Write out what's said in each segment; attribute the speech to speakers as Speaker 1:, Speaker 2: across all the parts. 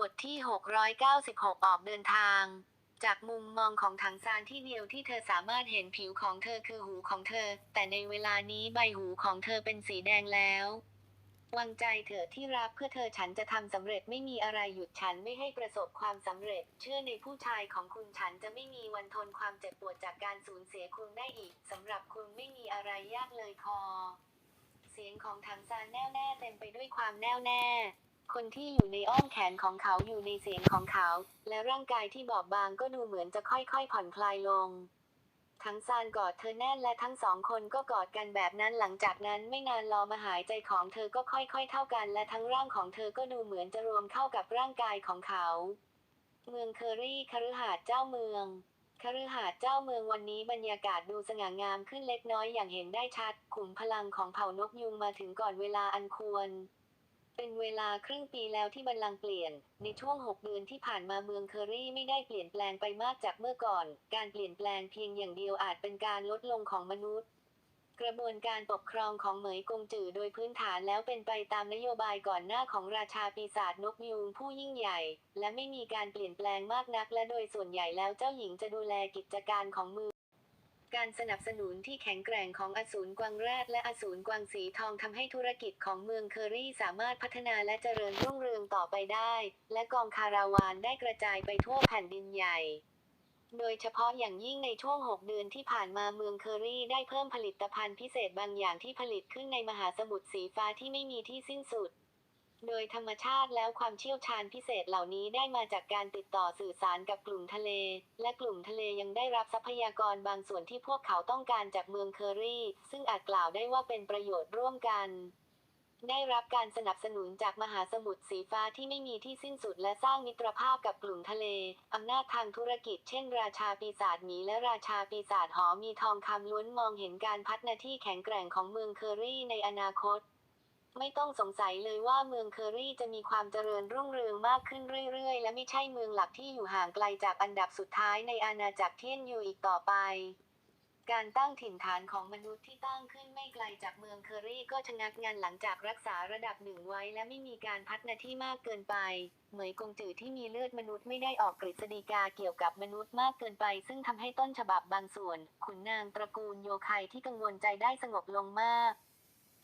Speaker 1: บทที่ 696 ออกเดินทาง จากมุมมองของถังซานที่เดียวที่เธอสามารถเห็นผิวของเธอคือหูของเธอ แต่ในเวลานี้ใบหูของเธอเป็นสีแดงแล้ววางใจเถอะที่รักเพื่อเธอฉันจะทำสำเร็จไม่มีอะไรหยุดฉันไม่ให้ประสบความสำเร็จ เชื่อในผู้ชายของคุณฉันจะไม่มีวันทนความเจ็บปวดจากการสูญเสียคุณได้อีกสำหรับคุณไม่มีอะไรยากเลยคอ เสียงของถังซานแน่วแน่เต็มไปด้วยความแน่วแน่ คนที่อยู่ในอ้อมแขนของเขาอยู่ในเสียงของเขา และร่างกายที่บอบบางก็ดูเหมือนจะค่อยๆผ่อนคลายลง ทั้งซานกอดเธอแน่นและทั้งสองคนก็กอดกันแบบนั้นหลังจากนั้นไม่นานรอมาหายใจของเธอก็ค่อยๆเท่ากัน และทั้งร่างของเธอก็ดูเหมือนจะรวมเข้ากับร่างกายของเขา เมืองเคอรี่คฤหาสน์เจ้าเมืองคฤหาสน์เจ้าเมืองวันนี้บรรยากาศดูสง่างามขึ้นเล็กน้อยอย่างเห็นได้ชัดขุมพลังของเผ่านกยุงมาถึงก่อนเวลาอันควร เป็นเวลาครึ่งปีแล้วที่บัลลังก์เปลี่ยน ในช่วง 6 เดือนที่ผ่านมาเมืองเคอรี่ไม่ได้เปลี่ยนแปลงไปมากจากเมื่อก่อน การเปลี่ยนแปลงเพียงอย่างเดียวอาจเป็นการลดลงของมนุษย์ กระบวนการปกครองของเหมยกงจือโดยพื้นฐานแล้วเป็นไปตามนโยบายก่อนหน้าของราชาปีศาจนกยูงผู้ยิ่งใหญ่ และไม่มีการเปลี่ยนแปลงมากนัก และโดยส่วนใหญ่แล้วเจ้าหญิงจะดูแลกิจการของเมือง การสนับสนุนที่แข็งแกร่งของอสูรกวางแรดและอสูรกวางสีทองทำให้ธุรกิจของเมืองเคอรี่สามารถพัฒนาและเจริญรุ่งเรืองต่อไปได้ และกองคาราวานได้กระจายไปทั่วแผ่นดินใหญ่โดยเฉพาะอย่างยิ่งในช่วง 6 เดือนที่ผ่านมาเมืองเคอรี่ได้เพิ่มผลิตภัณฑ์พิเศษบางอย่างที่ผลิตขึ้นในมหาสมุทรสีฟ้าที่ไม่มีที่สิ้นสุด โดยธรรมชาติแล้วความเชี่ยวชาญพิเศษเหล่านี้ได้มาจากการติดต่อสื่อสารกับกลุ่มทะเล และกลุ่มทะเลยังได้รับทรัพยากรบางส่วนที่พวกเขาต้องการจากเมืองเคอรี่ ซึ่งอาจกล่าวได้ว่าเป็นประโยชน์ร่วมกัน ได้รับการสนับสนุนจากมหาสมุทรสีฟ้าที่ไม่มีที่สิ้นสุดและสร้างมิตรภาพกับกลุ่มทะเล อำนาจทางธุรกิจเช่นราชาปีศาจหมีและราชาปีศาจหอมีทองคำล้วนมองเห็นการพัฒนาที่แข็งแกร่งของเมืองเคอรี่ในอนาคต ไม่ต้องสงสัยเลยว่าเมืองเคอรี่จะมีความเจริญรุ่งเรืองมากขึ้นเรื่อยๆ และไม่ใช่เมืองหลักที่อยู่ห่างไกลจากอันดับสุดท้ายในอาณาจักรเทียนยูอีกต่อไป การตั้งถิ่นฐานของมนุษย์ที่ตั้งขึ้นไม่ไกลจากเมืองเคอรี่ก็ชะงักงันหลังจากรักษาระดับหนึ่งไว้ และไม่มีการพัฒนาที่มากเกินไป เหมยกงจือที่มีเลือดมนุษย์ไม่ได้ออกกฤษฎีกาเกี่ยวกับมนุษย์มากเกินไป ซึ่งทำให้ต้นฉบับบางส่วน ขุนนางตระกูลโยไคที่กังวลใจได้สงบลงมาก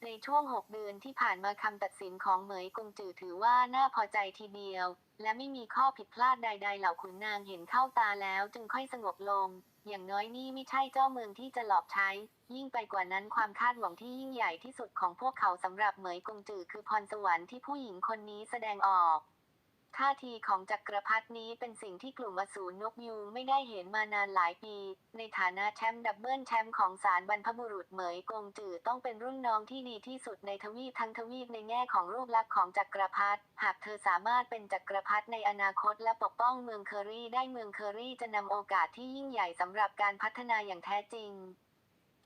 Speaker 1: ในช่วง 6 เดือนที่ผ่านมาคำตัดสินของเหมยกงจือถือว่าน่าพอใจทีเดียว และไม่มีข้อผิดพลาดใด ๆ เหล่าขุนนางเห็นเข้าตาแล้วจึงค่อยสงบลง อย่างน้อยนี่ไม่ใช่เจ้าเมืองที่จะหลอกใช้ ยิ่งไปกว่านั้นความคาดหวังที่ยิ่งใหญ่ที่สุดของพวกเขาสำหรับเหมยกงจือคือพรสวรรค์ที่ผู้หญิงคนนี้แสดงออก ท่าทีของจักรพรรดินี้เป็นสิ่งที่กลุ่มอสูรนกยูงไม่ได้เห็นมานานหลายปี ในฐานะแชมป์ดับเบิลแชมป์ของศาลบรรพบุรุษเหมยกงจือต้องเป็นรุ่นน้องที่ดีที่สุดในทวีปทั้งทวีปในแง่ของรูปลักษณ์ของจักรพรรดิหากเธอสามารถเป็นจักรพรรดิในอนาคตและปกป้องเมืองเคอรี่ได้เมืองเคอรี่จะนำโอกาสที่ยิ่งใหญ่สำหรับการพัฒนาอย่างแท้จริง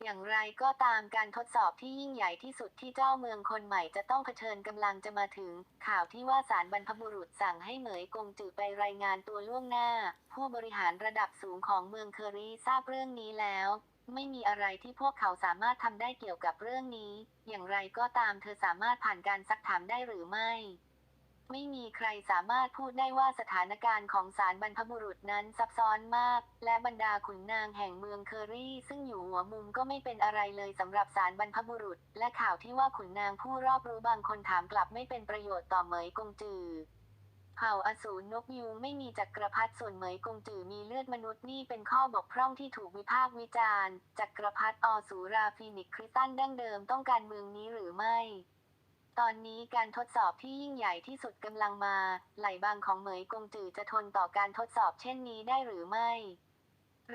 Speaker 1: อย่างไรก็ตามการทดสอบที่ยิ่งใหญ่ที่สุดที่เจ้าเมืองคนใหม่จะต้องเผชิญกำลังจะมาถึง ข่าวที่ว่าศาลบรรพบุรุษสั่งให้เหมยกงจือไปรายงานตัวล่วงหน้า ผู้บริหารระดับสูงของเมืองเคอรี่ทราบเรื่องนี้แล้ว ไม่มีอะไรที่พวกเขาสามารถทำได้เกี่ยวกับเรื่องนี้ อย่างไรก็ตามเธอสามารถผ่านการซักถามได้หรือไม่ ไม่มีใครสามารถพูดได้ว่าสถานการณ์ของศาลบรรพบุรุษนั้นซับซ้อนมาก และบรรดาขุนนางแห่งเมืองเคอรี่ ซึ่งอยู่หัวมุมก็ไม่เป็นอะไรเลยสำหรับศาลบรรพบุรุษ และข่าวที่ว่าขุนนางผู้รอบรู้บางคนถามกลับไม่เป็นประโยชน์ต่อเหมยกงจือเผ่าอสูรนกยูงไม่มีจักรพรรดิส่วนเหมยกงจือมีเลือดมนุษย์นี่เป็นข้อบกพร่องที่ถูกวิพากษ์วิจารณ์ จักรพรรดิอสูราฟีนิกคริสตันดั้งเดิมต้องการเมืองนี้หรือไม่ ตอนนี้การทดสอบที่ยิ่งใหญ่ที่สุดกำลังมา ไหลบางของเหมยกงจือจะทนต่อการทดสอบเช่นนี้ได้หรือไม่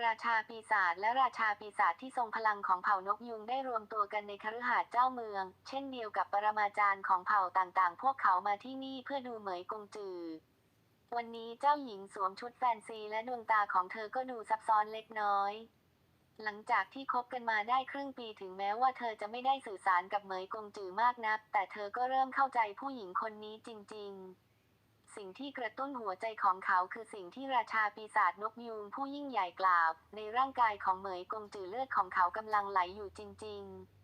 Speaker 1: ราชาปีศาจและราชาปีศาจที่ทรงพลังของเผ่านกยุงได้รวมตัวกันในคฤหาสน์เจ้าเมือง เช่นเดียวกับปรมาจารย์ของเผ่าต่างๆ พวกเขามาที่นี่เพื่อดูเหมยกงจือ วันนี้เจ้าหญิงสวมชุดแฟนซีและดวงตาของเธอก็ดูซับซ้อนเล็กน้อย หลังจากที่คบกันมาได้ครึ่งปีถึงแม้ว่าเธอจะไม่ได้สื่อสารกับเหมยกงจือมากนัก แต่เธอก็เริ่มเข้าใจผู้หญิงคนนี้จริง ๆ สิ่งที่กระตุ้นหัวใจของเขาคือสิ่งที่ราชาปีศาจนกยูงผู้ยิ่งใหญ่กล่าว ในร่างกายของเหมยกงจือเลือดของเขากำลังไหลอยู่จริง ๆ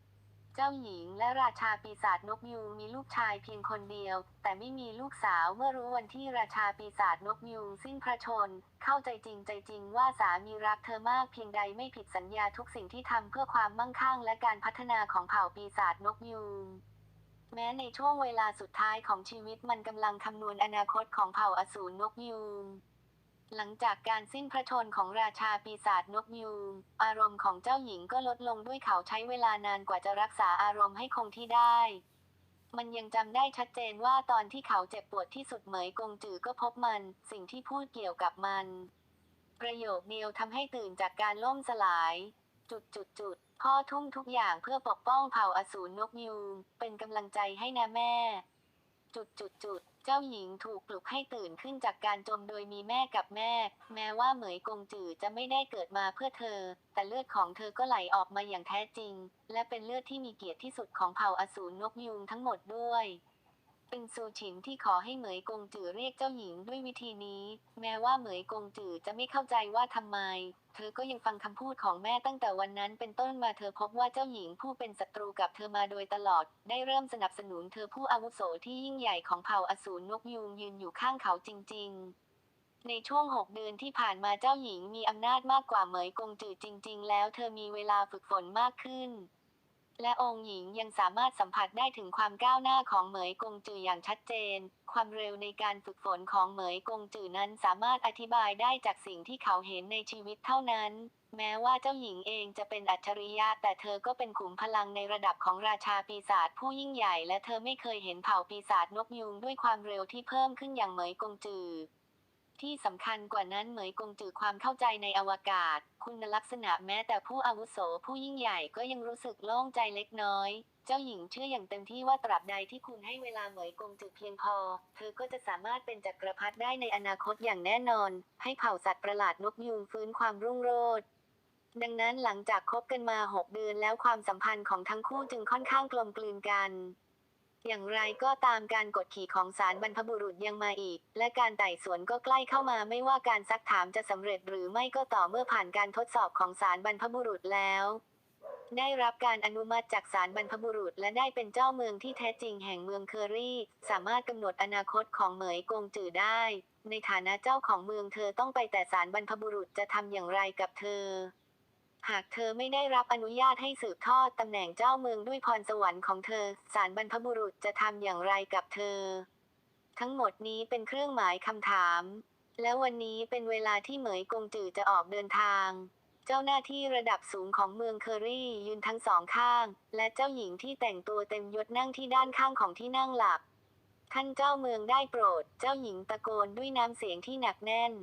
Speaker 1: เจ้าหญิงและราชาปีศาจนกยูงมีลูกชายเพียงคนเดียว แต่ไม่มีลูกสาวเมื่อรู้วันที่ราชาปีศาจนกยูงสิ้นพระชน เข้าใจจริงใจจริงว่าสามีรักเธอมากเพียงใดไม่ผิดสัญญาทุกสิ่งที่ทำเพื่อความมั่งคั่งและการพัฒนาของเผ่าปีศาจนกยูงแม้ในช่วงเวลาสุดท้ายของชีวิตมันกำลังคำนวณอนาคตของเผ่าอสูรนกยูง หลังจากการสิ้นพระชนของราชาปีศาจนกยูงอารมณ์ของเจ้าหญิงก็ลดลงด้วยเขาใช้เวลานานกว่าจะรักษาอารมณ์ให้คงที่ได้ มันยังจำได้ชัดเจนว่าตอนที่เขาเจ็บปวดที่สุดเหมยกงจือก็พบมัน สิ่งที่พูดเกี่ยวกับมัน ประโยคเดียวทำให้ตื่นจากการล่มสลาย จุดจุดจุดพ่อทุ่มทุกอย่างเพื่อปกป้องเผ่าอสูรนกยูงเป็นกำลังใจให้นะแม่ จุดจุดจุดเจ้าหญิงถูกปลุกให้ตื่นขึ้นจากการจมโดยมีแม่กับแม่ แม้ว่าเหมยกงจือจะไม่ได้เกิดมาเพื่อเธอ แต่เลือดของเธอก็ไหลออกมาอย่างแท้จริง และเป็นเลือดที่มีเกียรติที่สุดของเผ่าอสูรนกยูงทั้งหมดด้วย เป็นซูฉินที่ขอให้เหมยกงจือเรียกเจ้าหญิงด้วยวิธีนี้ แม้ว่าเหมยกงจือจะไม่เข้าใจว่าทำไม เธอก็ยังฟังคำพูดของแม่ตั้งแต่วันนั้นเป็นต้นมาเธอพบว่าเจ้าหญิงผู้เป็นศัตรูกับเธอมาโดยตลอด ได้เริ่มสนับสนุนเธอผู้อาวุโสที่ยิ่งใหญ่ของเผ่าอสูรนกยูงยืนอยู่ข้างเขาจริง ๆในช่วงหกเดือนที่ผ่านมาเจ้าหญิงมีอำนาจมากกว่าเหมยกงจือจริง ๆ แล้วเธอมีเวลาฝึกฝนมากขึ้น และองค์หญิงยังสามารถสัมผัสได้ถึงความก้าวหน้าของเหมยกงจืออย่างชัดเจน ความเร็วในการฝึกฝนของเหมยกงจือนั้นสามารถอธิบายได้จากสิ่งที่เขาเห็นในชีวิตเท่านั้น แม้ว่าเจ้าหญิงเองจะเป็นอัจฉริยะ แต่เธอก็เป็นขุมพลังในระดับของราชาปีศาจผู้ยิ่งใหญ่ และเธอไม่เคยเห็นเผ่าปีศาจนกยูงด้วยความเร็วที่เพิ่มขึ้นอย่างเหมยกงจือ ที่สำคัญกว่านั้นเหมยกงจือความเข้าใจในอวกาศ คุณลักษณะแม้แต่ผู้อาวุโสผู้ยิ่งใหญ่ก็ยังรู้สึกโล่งใจเล็กน้อย เจ้าหญิงเชื่ออย่างเต็มที่ว่าตราบใดที่คุณให้เวลาเหมยกงจือเพียงพอ เธอก็จะสามารถเป็นจักรพรรดิได้ในอนาคตอย่างแน่นอน ให้เผ่าสัตว์ประหลาดนกยูงฟื้นความรุ่งโรจน์ดังนั้นหลังจากคบกันมาหกเดือนแล้วความสัมพันธ์ของทั้งคู่จึงค่อนข้างกลมกลืนกัน อย่างไรก็ตามการกดขี่ของศาลบรรพบุรุษยังมาอีก และการไต่สวนก็ใกล้เข้ามาไม่ว่าการซักถามจะสำเร็จหรือไม่ก็ต่อเมื่อผ่านการทดสอบของศาลบรรพบุรุษแล้ว ได้รับการอนุมัติจากศาลบรรพบุรุษ และได้เป็นเจ้าเมืองที่แท้จริงแห่งเมืองเคอรี่ สามารถกำหนดอนาคตของเหมยกงจือได้ ในฐานะเจ้าของเมืองเธอต้องไปแต่ศาลบรรพบุรุษจะทำอย่างไรกับเธอ หากเธอไม่ได้รับอนุญาตให้สืบทอดตำแหน่งเจ้าเมืองด้วยพรสวรรค์ของเธอศาลบรรพบุรุษจะทำอย่างไรกับเธอ ทั้งหมดนี้เป็นเครื่องหมายคำถาม และวันนี้เป็นเวลาที่เหมยกงจือจะออกเดินทาง เจ้าหน้าที่ระดับสูงของเมืองเคอรี่ยืนทั้งสองข้าง และเจ้าหญิงที่แต่งตัวเต็มยศนั่งที่ด้านข้างของที่นั่งหลับ ท่านเจ้าเมืองได้โปรด เจ้าหญิงตะโกนด้วยน้ำเสียงที่หนักแน่น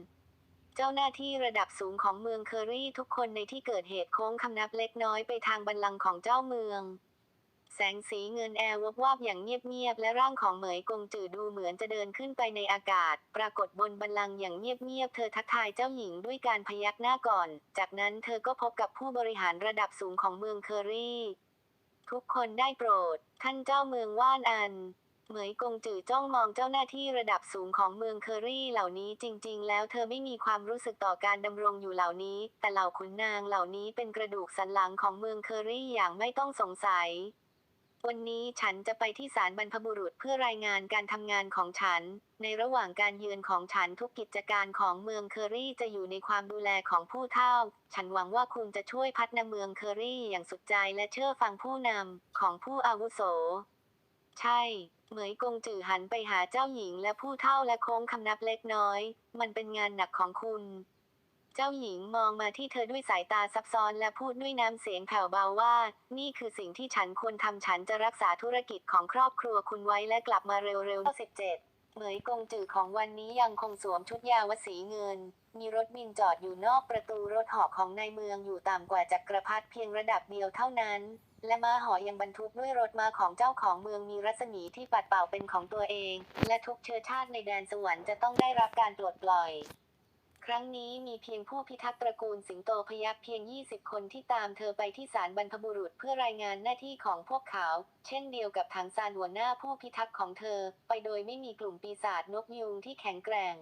Speaker 1: เจ้าหน้าที่ระดับสูงของเมืองเคอรี่ทุกคนในที่เกิดเหตุโค้งคำนับเล็กน้อยไปทางบัลลังของเจ้าเมือง แสงสีเงินแอร์วบวาบอย่างเงียบๆและร่างของเหมยกงจือดูเหมือนจะเดินขึ้นไปในอากาศ ปรากฏบนบัลลังอย่างเงียบๆเธอทักทายเจ้าหญิงด้วยการพยักหน้าก่อน จากนั้นเธอก็พบกับผู้บริหารระดับสูงของเมืองเคอรี่ ทุกคนได้โปรด ท่านเจ้าเมืองว่านอัน เหมยกงจือจ้องมองเจ้าหน้าที่ระดับสูงของเมืองเคอรี่เหล่านี้จริง ๆ แล้วเธอไม่มีความรู้สึกต่อการดำรงอยู่เหล่านี้ แต่เหล่าขุนนางเหล่านี้เป็นกระดูกสันหลังของเมืองเคอรี่อย่างไม่ต้องสงสัย วันนี้ฉันจะไปที่ศาลบรรพบุรุษเพื่อรายงานการทำงานของฉัน ในระหว่างการเยือนของฉันทุกกิจการของเมืองเคอรี่จะอยู่ในความดูแลของผู้เฒ่า ฉันหวังว่าคุณจะช่วยพัฒนาเมืองเคอรี่อย่างสุดใจและเชื่อฟังผู้นำของผู้อาวุโส ใช่ เหมยกงจือหันไปหาเจ้าหญิงและผู้เฒ่าและโค้งคำนับเล็กน้อย มันเป็นงานหนักของคุณ เจ้าหญิงมองมาที่เธอด้วยสายตาซับซ้อนและพูดด้วยน้ำเสียงแผ่วเบาว่า นี่คือสิ่งที่ฉันควรทำฉันจะรักษาธุรกิจของครอบครัวคุณไว้และกลับมาเร็วๆ17เหมยกงจือของวันนี้ยังคงสวมชุดยาวสีเงิน มีรถบินจอดอยู่นอกประตูรถหอกของในเมืองอยู่ต่ำกว่าจักรพรรดิเพียงระดับเดียวเท่านั้น และม้าหอยังบรรทุกด้วยรถม้าของเจ้าของเมืองมีรัศมีที่ปัดเป่าเป็นของตัวเอง และทุกเชื้อชาติในแดนสวรรค์จะต้องได้รับการปลดปล่อย ครั้งนี้มีเพียงผู้พิทักษ์ตระกูลสิงโตพยัคฆ์เพียง 20 คนที่ตามเธอไปที่ศาลบรรพบุรุษเพื่อรายงานหน้าที่ของพวกเขา เช่นเดียวกับถังซานหัวหน้าผู้พิทักษ์ของเธอ ไปโดยไม่มีกลุ่มปีศาจนกยูงที่แข็งแกร่ง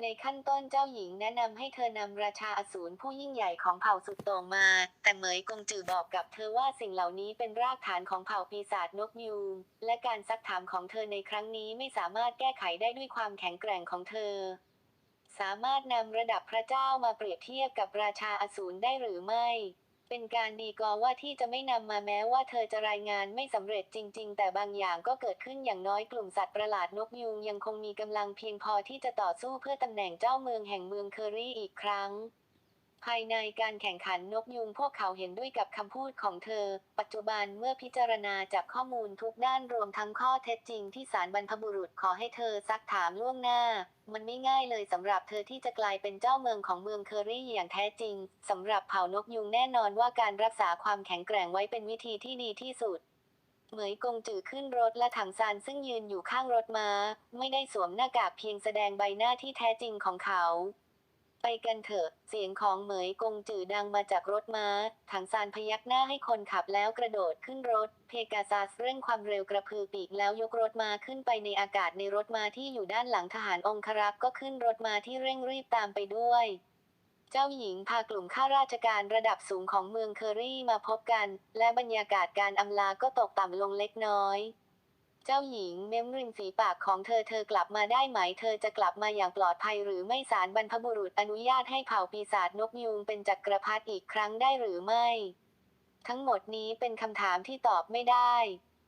Speaker 1: ในขั้นต้นเจ้าหญิงแนะนำให้เธอนำราชาอสูรผู้ยิ่งใหญ่ของเผ่าสุดโต่งมา แต่เหมยกงจือบอกกับเธอว่าสิ่งเหล่านี้เป็นรากฐานของเผ่าปีศาจนกยูงและการซักถามของเธอในครั้งนี้ไม่สามารถแก้ไขได้ด้วยความแข็งแกร่งของเธอ สามารถนำระดับพระเจ้ามาเปรียบเทียบกับราชาอสูรได้หรือไม่ เป็นการดีกอว่าที่จะไม่นำมาแม้ว่าเธอจะรายงานไม่สำเร็จจริง ๆ แต่บางอย่างก็เกิดขึ้นอย่างน้อยกลุ่มสัตว์ประหลาดนกยูงยังคงมีกำลังเพียงพอที่จะต่อสู้เพื่อตำแหน่งเจ้าเมืองแห่งเมืองเคอรี่อีกครั้ง ภายในการแข่งขันนกยูงพวกเขาเห็นด้วยกับคำพูดของเธอ ปัจจุบันเมื่อพิจารณาจากข้อมูลทุกด้านรวมทั้งข้อเท็จจริงที่ศาลบรรพบุรุษขอให้เธอซักถามล่วงหน้า มันไม่ง่ายเลยสำหรับเธอที่จะกลายเป็นเจ้าเมืองของเมืองเคอรี่อย่างแท้จริงสำหรับเผ่านกยูงแน่นอนว่าการรักษาความแข็งแกร่งไว้เป็นวิธีที่ดีที่สุดเหมยกงจือขึ้นรถและถังซานซึ่งยืนอยู่ข้างรถมา้า ไม่ได้สวมหน้ากากเพียงแสดงใบหน้าที่แท้จริงของเขา ไปกันเถอะ เสียงของเหมยกงจือดังมาจากรถมา้า ถังซานพยักหน้าให้คนขับแล้วกระโดดขึ้นรถ เพกาซัสเร่งความเร็วกระพือปีกแล้วยกรถมาขึ้นไปในอากาศในรถมาที่อยู่ด้านหลังทหารองครักษ์ก็ขึ้นรถมาที่เร่งรีบตามไปด้วยเจ้าหญิงพากลุ่มข้าราชการระดับสูงของเมืองเคอรี่มาพบกัน และบรรยากาศการอำลาก็ตกต่ำลงเล็กน้อย เจ้าหญิงเม้มริมฝีปากของเธอเธอกลับมาได้ไหม เธอจะกลับมาอย่างปลอดภัยหรือไม่สารบรรพบุรุษอนุญาตให้เผ่าปีศาจนกยูงเป็นจักรพรรดิอีกครั้งได้หรือไม่ ทั้งหมดนี้เป็นคำถามที่ตอบไม่ได้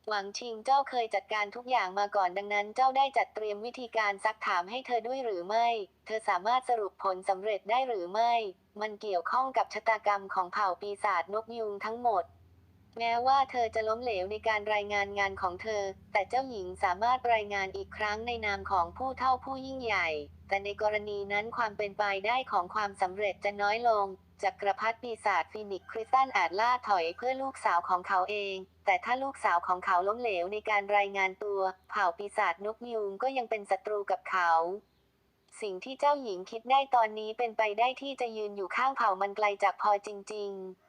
Speaker 1: หวังชิงเจ้าเคยจัดการทุกอย่างมาก่อนดังนั้น เจ้าได้จัดเตรียมวิธีการซักถามให้เธอด้วยหรือไม่ เธอสามารถสรุปผลสำเร็จได้หรือไม่ มันเกี่ยวข้องกับชะตากรรมของเผ่าปีศาจนกยูงทั้งหมด แม้ว่าเธอจะล้มเหลวในการรายงานงานของเธอ แต่เจ้าหญิงสามารถรายงานอีกครั้งในนามของผู้เท่าผู้ยิ่งใหญ่ แต่ในกรณีนั้นความเป็นไปได้ของความสำเร็จจะน้อยลง จักรพรรดิปีศาจฟินิกคริสตันอาจล่าถอยเพื่อลูกสาวของเขาเอง แต่ถ้าลูกสาวของเขาล้มเหลวในการรายงานตัว เผ่าปีศาจนกยูงก็ยังเป็นศัตรูกับเขาสิ่งที่เจ้าหญิงคิดได้ตอนนี้เป็นไปได้ที่จะยืนอยู่ข้างเผ่ามันไกลจากพอจริง ๆ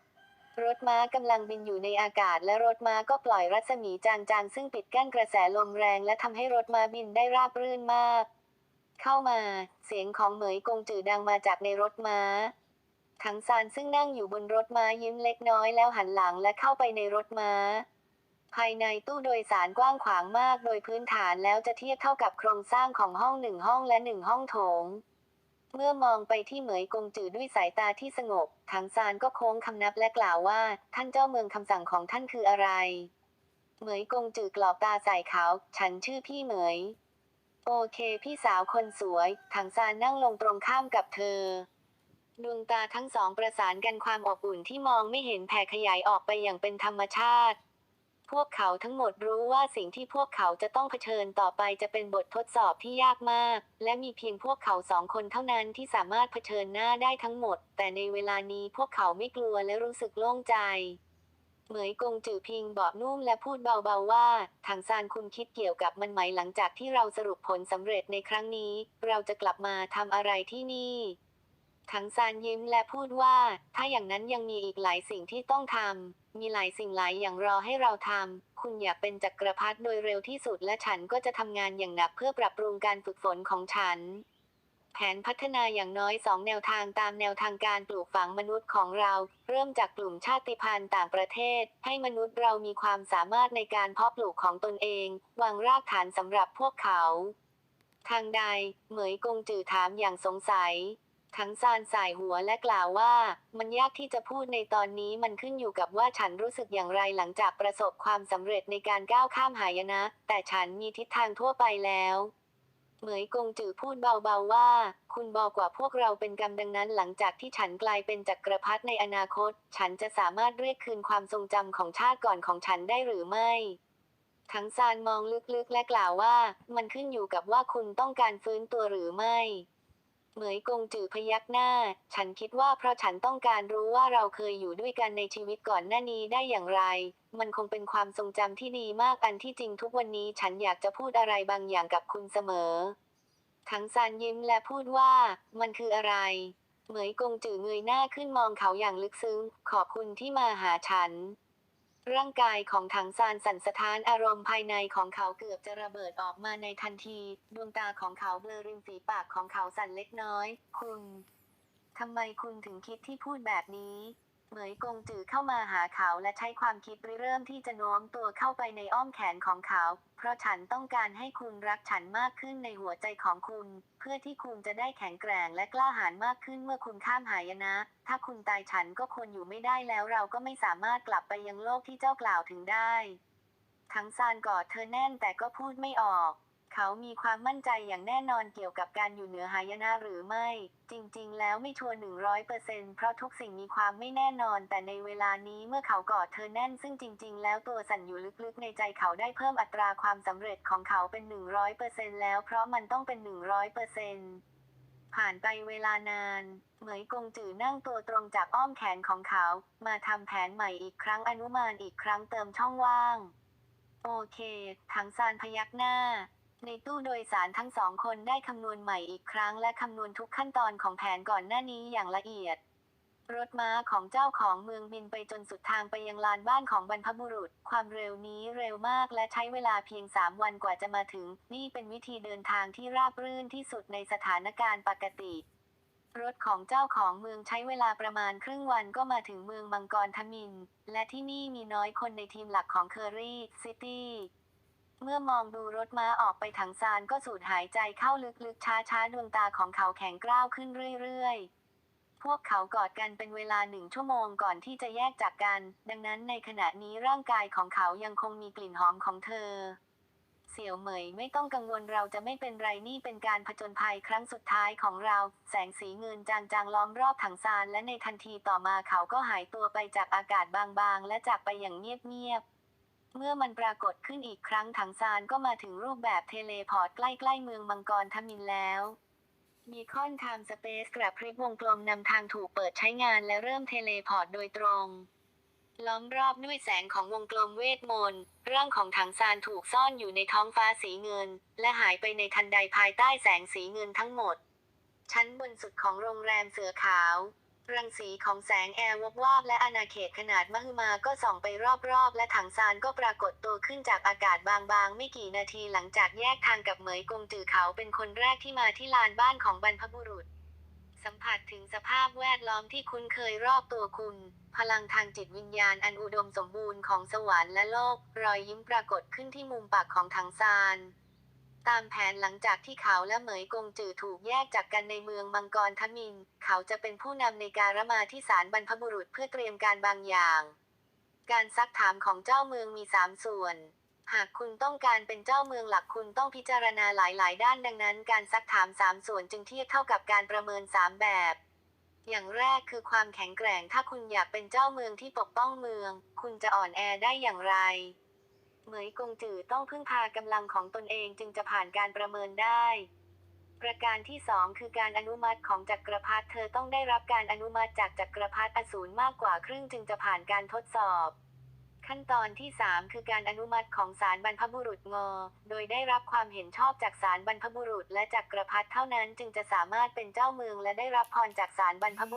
Speaker 1: รถม้ากำลังบินอยู่ในอากาศ และรถม้าก็ปล่อยรัศมีจางๆ ซึ่งปิดกั้นกระแสลมแรง และทำให้รถม้าบินได้ราบรื่นมาก เข้ามา เสียงของเหมยกงจือดังมาจากในรถม้า ถังซานซึ่งนั่งอยู่บนรถม้ายิ้มเล็กน้อยแล้วหันหลังและเข้าไปในรถม้า ภายในตู้โดยสารกว้างขวางมาก โดยพื้นฐานแล้วจะเทียบเท่ากับโครงสร้างของห้องหนึ่งห้องและหนึ่งห้องโถง เมื่อมองไปที่เหมยกงจือด้วยสายตาที่สงบถังซานก็โค้งคำนับและกล่าวว่า ท่านเจ้าเมืองคำสั่งของท่านคืออะไร เหมยกงจือกรอบตาใส่เขา ฉันชื่อพี่เหมย โอเค พี่สาวคนสวย ถังซานนั่งลงตรงข้ามกับเธอ ดวงตาทั้งสองประสานกันความอบอุ่นที่มองไม่เห็นแผ่ขยายออกไปอย่างเป็นธรรมชาติ พวกเขาทั้งหมดรู้ว่าสิ่งที่พวกเขาจะต้องเผชิญต่อไปจะเป็นบททดสอบที่ยากมาก และมีเพียงพวกเขาสองคนเท่านั้นที่สามารถเผชิญหน้าได้ทั้งหมด แต่ในเวลานี้พวกเขาไม่กลัวและรู้สึกโล่งใจ เหมยกงจือพิงบอกนุ่มและพูดเบาๆว่า ทางซานคุณคิดเกี่ยวกับมันไหมหลังจากที่เราสรุปผลสำเร็จในครั้งนี้ เราจะกลับมาทำอะไรที่นี่ถังซานยิ้มและพูดว่า ถ้าอย่างนั้นยังมีอีกหลายสิ่งที่ต้องทำ มีหลายสิ่งหลายอย่างรอให้เราทำ คุณอยากเป็นจักรพรรดิโดยเร็วที่สุดและฉันก็จะทำงานอย่างหนักเพื่อปรับปรุงการฝึกฝนของฉัน แผนพัฒนาอย่างน้อยสองแนวทางตามแนวทางการปลูกฝังมนุษย์ของเรา เริ่มจากกลุ่มชาติพันธุ์ต่างประเทศ ให้มนุษย์เรามีความสามารถในการเพาะปลูกของตนเอง วางรากฐานสำหรับพวกเขา ทางใด เหมยกงจือถามอย่างสงสัย ทั้งซานสายหัวและกล่าวว่า มันยากที่จะพูดในตอนนี้มันขึ้นอยู่กับว่าฉันรู้สึกอย่างไรหลังจากประสบความสำเร็จในการก้าวข้ามหายนะ แต่ฉันมีทิศทางทั่วไปแล้วเหมยกงจือพูดเบาๆว่า คุณบอกว่าพวกเราเป็นกรรมดังนั้นหลังจากที่ฉันกลายเป็นจักรพรรดิในอนาคต ฉันจะสามารถเรียกคืนความทรงจำของชาติก่อนของฉันได้หรือไม่ทั้งซานมองลึกๆและกล่าวว่า มันขึ้นอยู่กับว่าคุณต้องการฟื้นตัวหรือไม่ เหมยกงจือพยักหน้า ฉันคิดว่าเพราะฉันต้องการรู้ว่าเราเคยอยู่ด้วยกันในชีวิตก่อนหน้านี้ได้อย่างไร มันคงเป็นความทรงจำที่ดีมากอันที่จริงทุกวันนี้ฉันอยากจะพูดอะไรบางอย่างกับคุณเสมอทั้งซานยิ้มและพูดว่า มันคืออะไร เหมยกงจือเงยหน้าขึ้นมองเขาอย่างลึกซึ้ง ขอบคุณที่มาหาฉัน ร่างกายของถังซานสั่นสะท้านอารมณ์ภายในของเขาเกือบจะระเบิดออกมาในทันที ดวงตาของเขาเบลอริมฝีปากของเขาสั่นเล็กน้อย คุณ ทำไมคุณถึงคิดที่พูดแบบนี้ เหมยกงจือเข้ามาหาเขาและใช้ความคิดริเริ่มที่จะโน้มตัวเข้าไปในอ้อมแขนของเขา เพราะฉันต้องการให้คุณรักฉันมากขึ้นในหัวใจของคุณ เพื่อที่คุณจะได้แข็งแกร่งและกล้าหาญมากขึ้นเมื่อคุณข้ามหายนะ ถ้าคุณตายฉันก็ควรอยู่ไม่ได้แล้วเราก็ไม่สามารถกลับไปยังโลกที่เจ้ากล่าวถึงได้ ทั้งซานกอดเธอแน่นแต่ก็พูดไม่ออก เขามีความมั่นใจอย่างแน่นอนเกี่ยวกับการอยู่เหนือหายนะหรือไม่ จริงๆ แล้วไม่ชัวร์หนึ่งร้อยเปอร์เซ็นเพราะทุกสิ่งมีความไม่แน่นอน แต่ในเวลานี้เมื่อเขากอดเธอแน่น ซึ่งจริง ๆ แล้วตัวสั่นอยู่ลึกๆ ในใจเขาได้เพิ่มอัตราความสำเร็จของเขาเป็นหนึ่งร้อยเปอร์เซ็นแล้วเพราะมันต้องเป็นหนึ่งร้อยเปอร์เซ็นผ่านไปเวลานานเหมยกงจือนั่งตัวตรงจากอ้อมแขนของเขา มาทำแผนใหม่อีกครั้งอนุมานอีกครั้งเติมช่องว่าง โอเค ถังซานพยักหน้า ในตู้โดยสารทั้งสองคนได้คำนวณใหม่อีกครั้งและคำนวณทุกขั้นตอนของแผนก่อนหน้านี้อย่างละเอียด รถม้าของเจ้าของเมืองบินไปจนสุดทางไปยังลานบ้านของบรรพบุรุษ ความเร็วนี้เร็วมากและใช้เวลาเพียงสามวันกว่าจะมาถึง นี่เป็นวิธีเดินทางที่ราบรื่นที่สุดในสถานการณ์ปกติรถของเจ้าของเมืองใช้เวลาประมาณครึ่งวันก็มาถึงเมืองมังกรทมิน และที่นี่มีน้อยคนในทีมหลักของเคอรี่ซิตี้ เมื่อมองดูรถม้าออกไปถังซานก็สูดหายใจเข้าลึกๆช้าๆดวงตาของเขาแข็งกร้าวขึ้นเรื่อยๆ พวกเขากอดกันเป็นเวลาหนึ่งชั่วโมงก่อนที่จะแยกจากกัน ดังนั้นในขณะนี้ร่างกายของเขายังคงมีกลิ่นหอมของเธอ เสี่ยวเหมยไม่ต้องกังวลเราจะไม่เป็นไรนี่เป็นการผจญภัยครั้งสุดท้ายของเรา แสงสีเงินจางๆล้อมรอบถังซานและในทันทีต่อมาเขาก็หายตัวไปจากอากาศบางๆ และจากไปอย่างเงียบๆ เมื่อมันปรากฏขึ้นอีกครั้งถังซานก็มาถึงรูปแบบเทเลพอร์ตใกล้ๆเมืองมังกรทมินแล้วมีคอนไทม์สเปซกระพริบวงกลมนำทางถูกเปิดใช้งานและเริ่มเทเลพอร์ตโดยตรง ล้อมรอบด้วยแสงของวงกลมเวทมนต์ร่างของถังซานถูกซ่อนอยู่ในท้องฟ้าสีเงิน และหายไปในทันใดภายใต้แสงสีเงินทั้งหมด ชั้นบนสุดของโรงแรมเสือขาว รังสีของแสงแอร์วบวาบและอาณาเขตขนาดมหึมาก็ส่องไปรอบๆ และถังซานก็ปรากฏตัวขึ้นจากอากาศบางๆ ไม่กี่นาทีหลังจากแยกทางกับเหมยกงจือเขาเป็นคนแรกที่มาที่ลานบ้านของบรรพบุรุษ สัมผัสถึงสภาพแวดล้อมที่คุ้นเคยรอบตัวคุณ พลังทางจิตวิญญาณอันอุดมสมบูรณ์ของสวรรค์และโลก รอยยิ้มปรากฏขึ้นที่มุมปากของถังซาน ตามแผนหลังจากที่เขาและเหมยกงจือถูกแยกจากกันในเมืองมังกรทมิน เขาจะเป็นผู้นำในการมาที่ศาลบรรพบุรุษเพื่อเตรียมการบางอย่าง การซักถามของเจ้าเมืองมีสามส่วน หากคุณต้องการเป็นเจ้าเมืองหลักคุณต้องพิจารณาหลาย ๆ ด้านดังนั้น การซักถามสามส่วนจึงเทียบเท่ากับการประเมินสามแบบอย่างแรกคือความแข็งแกร่ง ถ้าคุณอยากเป็นเจ้าเมืองที่ปกป้องเมือง คุณจะอ่อนแอได้อย่างไร เหมยกงจือต้องพึ่งพากำลังของตนเองจึงจะผ่านการประเมินได้ ประการที่สองคือการอนุมัติของจักรพรรดิเธอต้องได้รับการอนุมัติจากจักรพรรดิอสูรมากกว่าครึ่งจึงจะผ่านการทดสอบ ขั้นตอนที่ 3 คือการอนุมัติของศาลบรรพบุรุษงอ โดยได้รับความเห็นชอบจากศาลบรรพบุรุษ และจักรพรรดิเท่านั้นจึงจะสามารถเป็นเจ้าเมืองและได้รับพรจากศาลบรรพบุรุษ